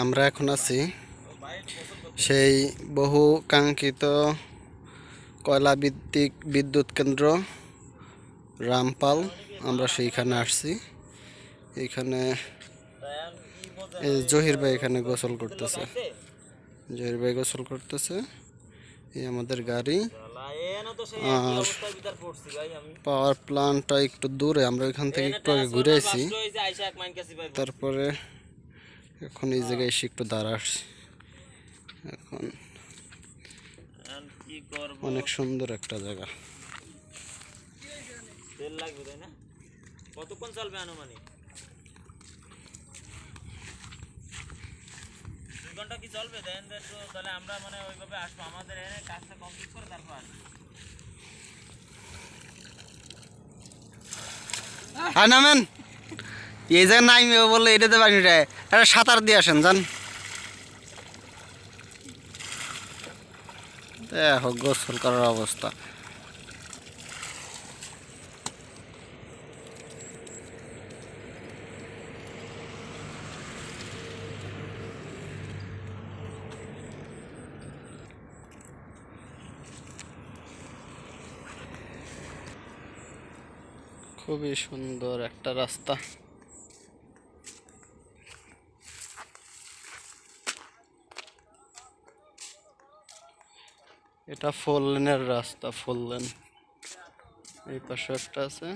আমরা এখন আছি সেই বহু কাঙ্ক্ষিত কয়লা ভিত্তিক বিদ্যুৎ কেন্দ্র, রামপাল। আমরা সেইখানে আসছি। এইখানে এই জহির ভাই এখানে গোসল করতেছে। জহির ভাই গোসল করতেছে। এই আমাদের গাড়ি। আর পাওয়ার প্ল্যান্টটা একটু দূরে, আমরা ওইখান থেকে একটু আগে ঘুরে আসি। তারপরে এখন এই জায়গায় এসে একটু দাঁড়া আসছি এখন অনেক সুন্দর একটা জায়গা। তেল লাগবে তাই না? কতক্ষণ চলবে আনুমানিক? ঘণ্টা কি চলবে? দেন তাহলে আমরা মানে ওইভাবে আসব। আমাদের এখানে কাজটা কমপ্লিট করে তারপর আসব। হ্যাঁ নামেন। এই জায়গায় নাইমে বললে এটাতে পানি রে এটা। সাঁতার দিয়ে আসেন যান দেখো, গোসল করার অবস্থা। খুবই সুন্দর একটা রাস্তা। এটা ফোর লেনের রাস্তা ফোর লেন এই পাশে একটা আছে।